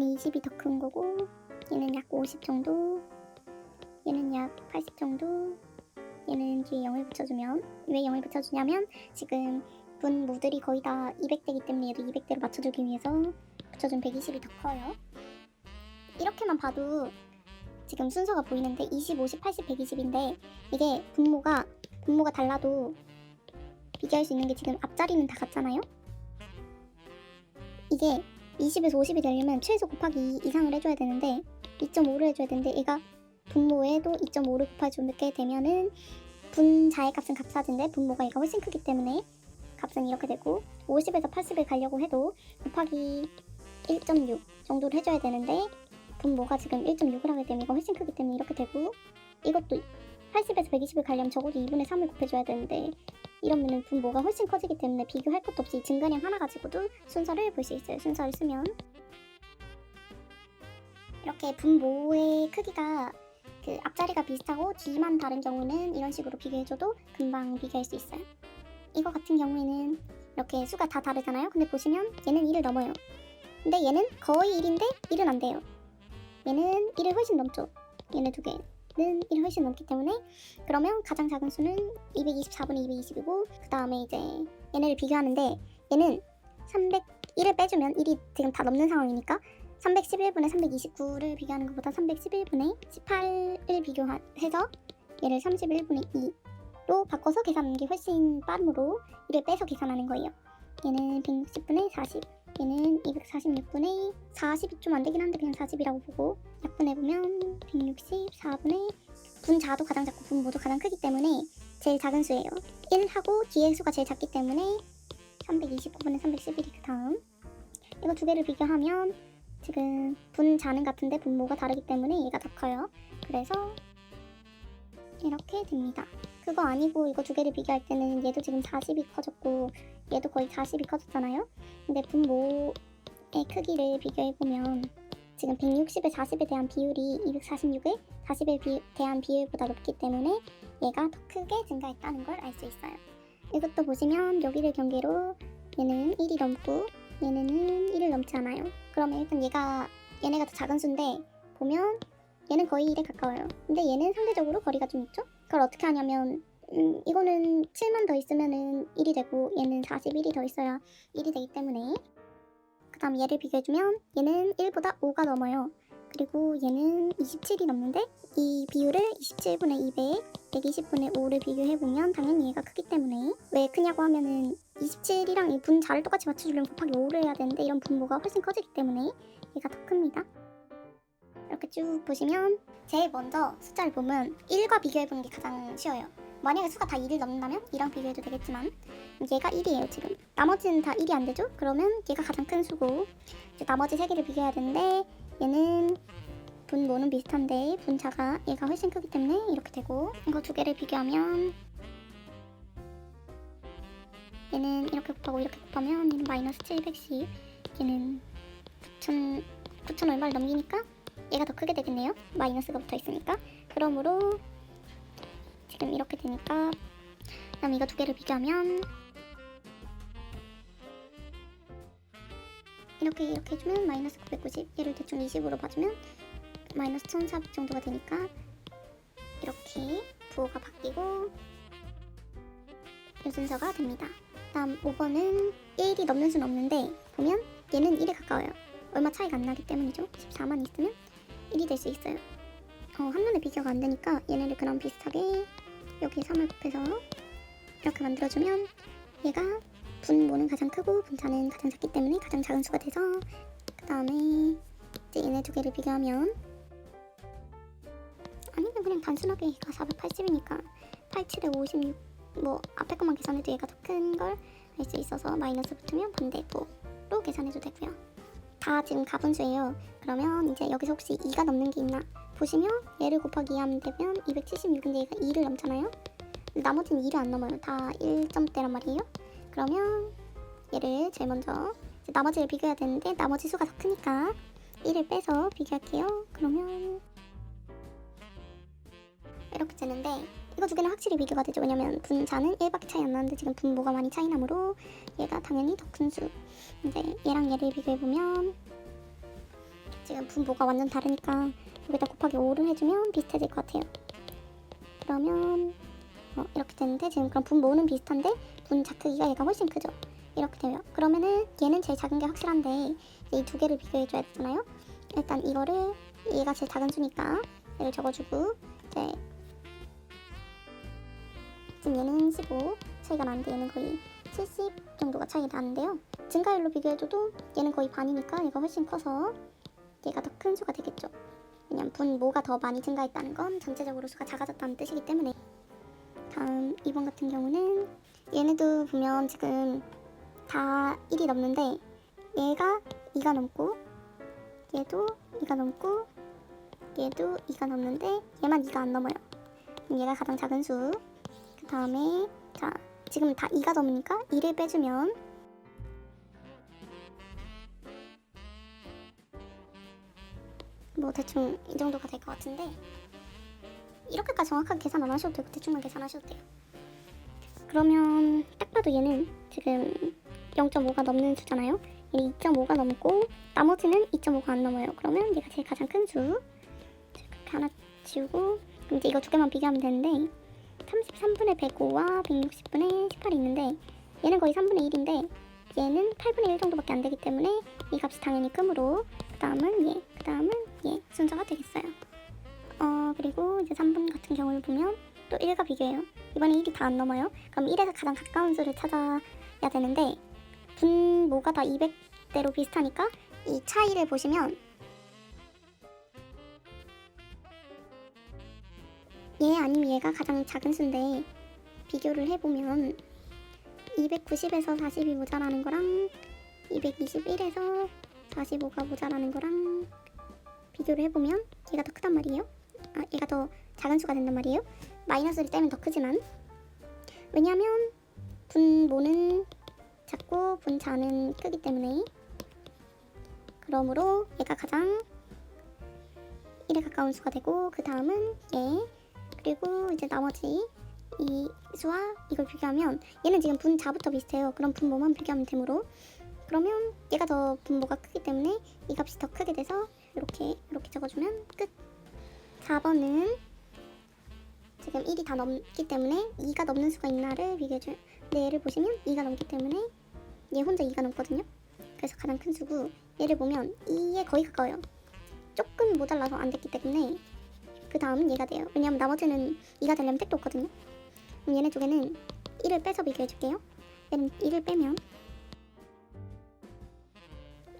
20이 더 큰 거고 얘는 약 50 정도 얘는 약 80 정도. 얘는 뒤에 0을 붙여주면 왜 0을 붙여주냐면 지금 분 모들이 거의 다 200대기 때문에 얘도 200대로 맞춰주기 위해서 붙여준 120이 더 커요. 이렇게만 봐도 지금 순서가 보이는데 20, 50, 80, 120인데 이게 분모가 분모가 달라도 비교할 수 있는 게 지금 앞자리는 다 같잖아요? 이게 20에서 50이 되려면 최소 곱하기 2 이상을 해줘야 되는데 2.5를 해줘야 되는데 얘가 분모에도 2.5를 곱해주게 되면은 분자의 값은 값사진데 분모가 얘가 훨씬 크기 때문에 값은 이렇게 되고 50에서 80을 가려고 해도 곱하기 1.6 정도를 해줘야 되는데 분모가 지금 1.6을 하게 되면 이거 훨씬 크기 때문에 이렇게 되고 이것도 80에서 120을 가려면 적어도 2분의 3을 곱해줘야 되는데 이러면은 분모가 훨씬 커지기 때문에 비교할 것도 없이 증가량 하나 가지고도 순서를 볼 수 있어요. 순서를 쓰면 이렇게 분모의 크기가 그 앞자리가 비슷하고 뒤만 다른 경우는 이런 식으로 비교해줘도 금방 비교할 수 있어요. 이거 같은 경우에는 이렇게 수가 다 다르잖아요. 근데 보시면 얘는 1을 넘어요. 근데 얘는 거의 1인데 1은 안 돼요. 얘는 1을 훨씬 넘죠. 얘네 두 개 는 1을 훨씬 넘기 때문에 그러면 가장 작은 수는 224분의 220이고 그 다음에 이제 얘네를 비교하는데 얘는 301을 빼주면 1이 지금 다 넘는 상황이니까 311분의 329를 비교하는 것보다 311분의 18을 비교해서 얘를 31분의 2로 바꿔서 계산하는 게 훨씬 빠르므로 1을 빼서 계산하는 거예요. 얘는 160분의 40, 얘는 246분의 40이 좀 안 되긴 한데 그냥 40이라고 보고 약분해보면 164분의 분자도 가장 작고 분모도 가장 크기 때문에 제일 작은 수예요. 1하고 뒤에 수가 제일 작기 때문에 329분의 311이 그 다음 이거 두 개를 비교하면 지금 분자는 같은데 분모가 다르기 때문에 얘가 더 커요. 그래서 이렇게 됩니다. 그거 아니고 이거 두 개를 비교할 때는 얘도 지금 40이 커졌고 얘도 거의 40이 커졌잖아요. 근데 분모의 크기를 비교해보면 지금 160에 40에 대한 비율이 246에 40에 비, 대한 비율보다 높기 때문에 얘가 더 크게 증가했다는 걸 알 수 있어요. 이것도 보시면 여기를 경계로 얘는 1이 넘고 얘네는 1을 넘지 않아요. 그러면 일단 얘가 얘네가 더 작은 수인데 보면 얘는 거의 1에 가까워요. 근데 얘는 상대적으로 거리가 좀 있죠? 그걸 어떻게 하냐면 음, 이거는 7만 더 있으면은 1이 되고 얘는 41이 더 있어야 1이 되기 때문에 그 다음 얘를 비교해주면 얘는 1보다 5가 넘어요. 그리고 얘는 27이 넘는데 이 비율을 27분의 2배 120분의 5를 비교해보면 당연히 얘가 크기 때문에 왜 크냐고 하면은 27이랑 이 분자를 똑같이 맞춰주려면 곱하기 5를 해야 되는데 이런 분모가 훨씬 커지기 때문에 얘가 더 큽니다. 이렇게 쭉 보시면 제일 먼저 숫자를 보면 1과 비교해보는 게 가장 쉬워요. 만약에 수가 다 2를 넘는다면 2랑 비교해도 되겠지만 얘가 1이에요 지금 나머지는 다 1이 안 되죠? 그러면 얘가 가장 큰 수고 이제 나머지 세 개를 비교해야 되는데 얘는 분모는 비슷한데 분자가 얘가 훨씬 크기 때문에 이렇게 되고 이거 두 개를 비교하면 얘는 이렇게 곱하고 이렇게 곱하면 얘는 마이너스 710 얘는 9천 9천 얼마를 넘기니까 얘가 더 크게 되겠네요 마이너스가 붙어 있으니까 그러므로 지금 이렇게 되니까 그다음 이거 두 개를 비교하면 이렇게 이렇게 해주면 마이너스 990 얘를 대충 20으로 봐주면 마이너스 1400 정도가 되니까 이렇게 부호가 바뀌고 이 순서가 됩니다. 다음 5번은 1이 넘는 수는 없는데 보면 얘는 1에 가까워요. 얼마 차이가 안 나기 때문이죠. 14만 있으면 1이 될 수 있어요. 어, 한눈에 비교가 안 되니까 얘네를 그럼 비슷하게 여기 3을 곱해서 이렇게 만들어주면 얘가 분모는 가장 크고 분자는 가장 작기 때문에 가장 작은 수가 돼서 그 다음에 이제 얘네 두 개를 비교하면 아니면 그냥 단순하게 얘가 480이니까 87에 56뭐 앞에 것만 계산해도 얘가 더 큰 걸 알 수 있어서 마이너스 붙으면 반대부로 계산해도 되고요. 다 지금 가분 수예요. 그러면 이제 여기서 혹시 2가 넘는 게 있나 보시면 얘를 곱하기 2 하면 되면 276인데 얘가 2를 넘잖아요. 나머지는 2를 안 넘어요. 다 1점대란 말이에요. 그러면 얘를 제일 먼저 나머지를 비교해야 되는데 나머지 수가 더 크니까 1을 빼서 비교할게요. 그러면 이렇게 되는데 이거 두 개는 확실히 비교가 되죠. 왜냐면 분자는 1밖에 차이 안 나는데 지금 분모가 많이 차이 나므로 얘가 당연히 더 큰 수. 근데 얘랑 얘를 비교해 보면 지금 분모가 완전 다르니까 여기다 곱하기 5를 해주면 비슷해질 것 같아요. 그러면 어, 이렇게 되는데 지금 그럼 분모는 비슷한데 분자 크기가 얘가 훨씬 크죠. 이렇게 돼요. 그러면은 얘는 제일 작은 게 확실한데 이 두 개를 비교해줘야 되잖아요. 일단 이거를 얘가 제일 작은 수니까 얘를 적어주고 이제 지금 얘는 15 차이가 나는데 얘는 거의 70 정도가 차이 나는데요. 증가율로 비교해줘도 얘는 거의 반이니까 얘가 훨씬 커서 얘가 더 큰 수가 되겠죠. 왜냐면 분모가 더 많이 증가했다는 건 전체적으로 수가 작아졌다는 뜻이기 때문에 다음 2번 같은 경우는 얘네도 보면 지금 다 1이 넘는데 얘가 2가 넘고 얘도 2가 넘고 얘도 2가 넘는데 얘만 2가 안 넘어요. 얘가 가장 작은 수. 그 다음에 자 지금 다 2가 넘으니까 2를 빼주면 뭐 대충 이 정도가 될 것 같은데 이렇게까지 정확하게 계산 안 하셔도 되고 대충만 계산하셔도 돼요. 그러면 딱 봐도 얘는 지금 0.5가 넘는 수잖아요. 얘는 2.5가 넘고 나머지는 2.5가 안 넘어요. 그러면 얘가 제일 가장 큰 수. 자, 그렇게 하나 지우고 이제 이거 두 개만 비교하면 되는데 33분의 105와 160분의 18이 있는데 얘는 거의 3분의 1인데 얘는 8분의 1 정도밖에 안 되기 때문에 이 값이 당연히 크므로 그 다음은 얘, 그 다음은 얘 순서가 되겠어요. 어 그리고 이제 3분 같은 경우를 보면 또 1과 비교해요. 이번에 1이 다 안 넘어요. 그럼 1에서 가장 가까운 수를 찾아야 되는데 분모가 다 200대로 비슷하니까 이 차이를 보시면 얘 아니면 얘가 가장 작은 수인데 비교를 해보면 290에서 40이 모자라는 거랑 221에서 45가 모자라는 거랑 비교를 해보면 얘가 더 크단 말이에요. 아, 얘가 더 작은 수가 된단 말이에요. 마이너스를 떼면 더 크지만 왜냐하면 분모는 작고 분자는 크기 때문에 그러므로 얘가 가장 1에 가까운 수가 되고 그 다음은 얘 그리고 이제 나머지 이 수와 이걸 비교하면 얘는 지금 분자부터 비슷해요. 그럼 분모만 비교하면 되므로 그러면 얘가 더 분모가 크기 때문에 이 값이 더 크게 돼서 이렇게 이렇게 적어주면 끝. 4번은 지금 1이 다 넘기 때문에 2가 넘는 수가 있나를 비교해줘요. 근데 얘를 보시면 2가 넘기 때문에 얘 혼자 2가 넘거든요. 그래서 가장 큰 수고 얘를 보면 2에 거의 가까워요. 조금 모자라서 안 됐기 때문에 그 다음은 얘가 돼요. 왜냐면 나머지는 2가 되려면 택도 없거든요. 그럼 얘네 쪽에는 1을 빼서 비교해 줄게요. 얘는 1을 빼면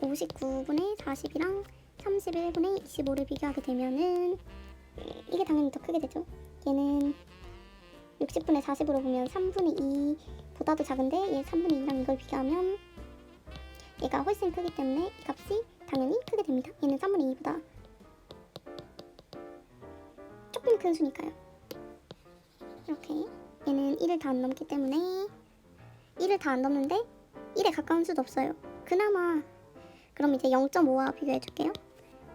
59분의 40이랑 31분의 25를 비교하게 되면은 이게 당연히 더 크게 되죠. 얘는 60분의 40으로 보면 3분의 2보다도 작은데 얘 3분의 2랑 이걸 비교하면 얘가 훨씬 크기 때문에 이 값이 당연히 크게 됩니다. 얘는 3분의 2보다 조금 큰 수니까요. 이렇게 얘는 1을 다 안 넘기 때문에 1을 다 안 넘는데 1에 가까운 수도 없어요. 그나마 그럼 이제 0.5와 비교해 줄게요.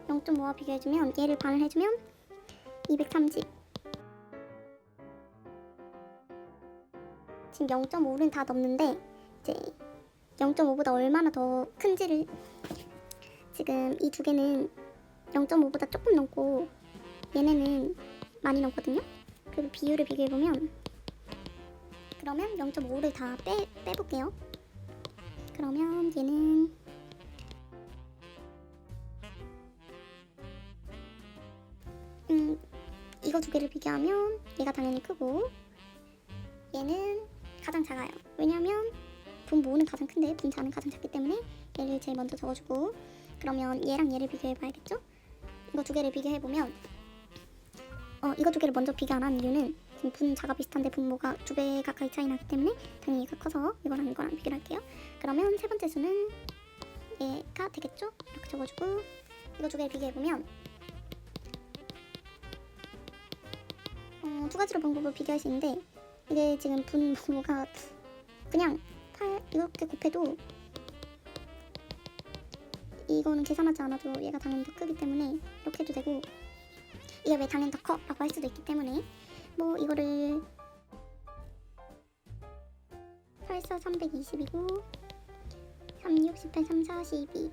0.5와 비교해 주면 얘를 반을 해 주면 230 지금 0.5는 다 넘는데 이제 0.5보다 얼마나 더 큰지를 지금 이 두 개는 0.5보다 조금 넘고 얘네는 많이 넘거든요. 그리고 비율을 비교해 보면 그러면 0.5를 다 빼, 빼볼게요. 그러면 얘는 음 이거 두 개를 비교하면 얘가 당연히 크고 얘는 가장 작아요. 왜냐면 분모는 가장 큰데 분자는 가장 작기 때문에 얘를 제일 먼저 적어주고 그러면 얘랑 얘를 비교해 봐야겠죠? 이거 두 개를 비교해 보면 어 이거 두 개를 먼저 비교 안 하는 이유는 분자가 비슷한데 분모가 두 배 가까이 차이 나기 때문에 당연히 얘가 커서 이거랑 이거랑 비교를 할게요. 그러면 세 번째 수는 얘가 되겠죠? 이렇게 적어주고 이거 두 개를 비교해 보면 어, 두 가지로 방법을 비교할 수 있는데 이게 지금 분모가 그냥 8 이렇게 곱해도 이거는 계산하지 않아도 얘가 당연히 더 크기 때문에 이렇게 해도 되고 이게 왜 당연히 더 커? 라고 할 수도 있기 때문에 뭐 이거를 8, 4, 320이고 3, 6, 18, 3, 42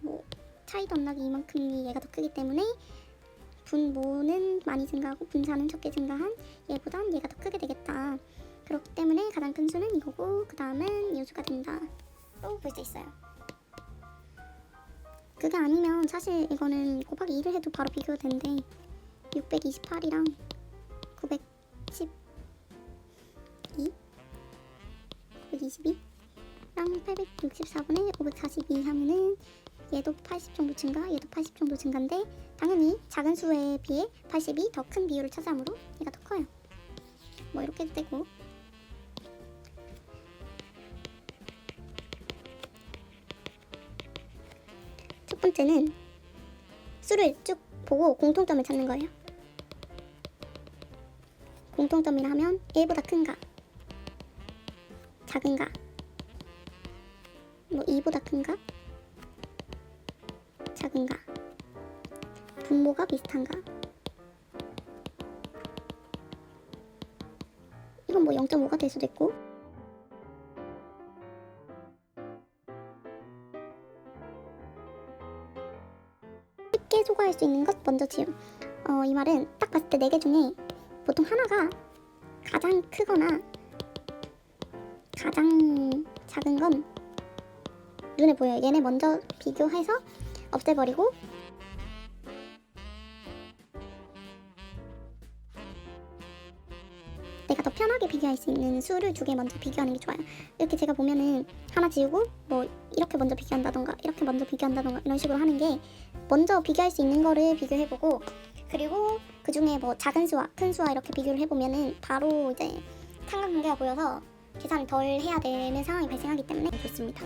뭐 차이도 안 나게 이만큼이 얘가 더 크기 때문에 분모는 많이 증가하고 분자는 적게 증가한 얘보단 얘가 더 크게 되겠다. 그렇기 때문에 가장 큰 수는 이거고 그 다음은 이 수가 된다. 또 볼 수 있어요. 그게 아니면 사실 이거는 곱하기 2를 해도 바로 비교가 되는데 628이랑 912 922랑 864분의 542 하면은 얘도 80 정도 증가, 얘도 80 정도 증가인데 당연히 작은 수에 비해 80이 더 큰 비율을 차지하므로 얘가 더 커요. 뭐 이렇게 되고 번째는 수를 쭉 보고 공통점을 찾는 거예요. 공통점이라 하면 1보다 큰가, 작은가, 뭐 2보다 큰가, 작은가, 분모가 비슷한가. 이건 뭐 0.5가 될 수도 있고 소거할 수 있는 것 먼저 지움. 어, 이 말은 딱 봤을 때 네 개 중에 보통 하나가 가장 크거나 가장 작은 건 눈에 보여요. 얘네 먼저 비교해서 없애버리고 수 있는 수를 두 개 먼저 비교하는 게 좋아요. 이렇게 제가 보면은 하나 지우고 뭐 이렇게 먼저 비교한다던가 이렇게 먼저 비교한다던가 이런 식으로 하는 게 먼저 비교할 수 있는 거를 비교해보고 그리고 그 중에 뭐 작은 수와 큰 수와 이렇게 비교를 해보면은 바로 이제 상관관계가 보여서 계산을 덜 해야 되는 상황이 발생하기 때문에 좋습니다.